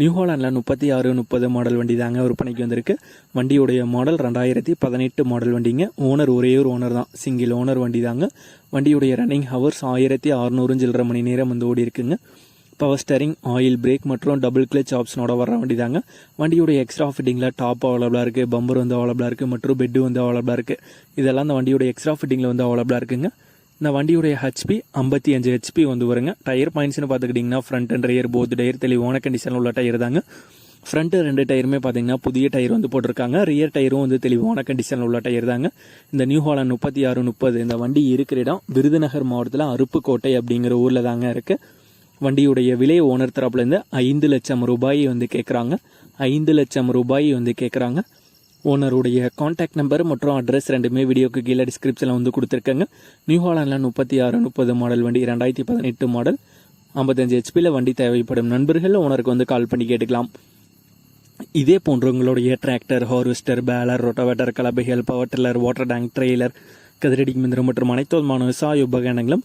New ஹாலாண்டில் முப்பத்தி ஆறு முப்பது மாடல் வண்டி தாங்க விற்பனைக்கு வந்திருக்கு. வண்டியுடைய மாடல் ரெண்டாயிரத்தி பதினெட்டு மாடல் வண்டிங்க. ஓனர் ஒரே ஒரு ஓனர் தான். சிங்கிள் ஓனர் வண்டி தாங்க வண்டியுடைய ரன்னிங் ஹவர்ஸ் ஆயிரத்தி அறநூறு சில்லற மணி நேரம் வந்து ஓடி இருக்குங்க. பவர் ஸ்டேரிங் ஆயில் பிரேக் மற்றும் டபுள் கிளச் ஆப்ஷனோட வர வண்டி தாங்க வண்டியுடைய எக்ஸ்ட்ரா ஃபிட்டிங்கில் டாப் அவைலபிளாக இருக்குது பம்பர் வந்து அவைலபிளாக இருக்குது மற்றும் பெட்டு வந்து அவைலபிளாக இருக்குது இதெல்லாம் அந்த வண்டியோட எக்ஸ்ட்ரா ஃபிட்டிங்கில் வந்து அவைலபிளாக இருக்குங்க. இந்த வண்டியுடைய ஹெச்பி ஐம்பத்தி அஞ்சு ஹெச்பி வந்து வருங்க. டயர் பாயிண்ட்ஸ்னு பார்த்துக்கிட்டிங்கன்னா front and tyre both tyre தெளிவான கண்டிஷனில் உள்ள டயர் தாங்க. ஃப்ரண்ட்டு ரெண்டு டயருமே பார்த்தீங்கன்னா புதிய டயர் வந்து போட்டிருக்காங்க. ரியர் டயரும் வந்து தெளிவான கண்டிஷனில் உள்ள டயர் தாங்க. இந்த நியூ ஹாலண்ட் முப்பத்தி ஆறு முப்பது இந்த வண்டி இருக்கிற இடம் விருதுநகர் மாவட்டத்தில் அருப்புக்கோட்டை அப்படிங்கிற ஊரில் தாங்க இருக்குது வண்டியுடைய விலை ஓனர் தரப்புலேருந்து ஐந்து லட்சம் ரூபாய் வந்து கேட்குறாங்க ஐந்து லட்சம் ரூபாய் வந்து கேட்குறாங்க ஓனருடைய காண்டாக்ட் நம்பர் மற்றும் அட்ரஸ் ரெண்டுமே வீடியோக்கு கீழே டிஸ்கிரிப்ஷனில் வந்து கொடுத்துருக்காங்க. நியூ ஹாலாண்டில் முப்பத்தி ஆறு முப்பது மாடல் வண்டி ரெண்டாயிரத்தி பதினெட்டு மாடல் ஐம்பத்தஞ்சு ஹெச்பியில் வண்டி தேவைப்படும் நண்பர்கள் ஓனருக்கு வந்து கால் பண்ணி கேட்டுக்கலாம். இதே போன்ற உங்களுடைய tractor harvester baler rotavator கலபைகள் power tiller water tank trailer கதிரடி மிந்திரம் மற்றும் அனைத்து விதமான விவசாய உபகரணங்களும்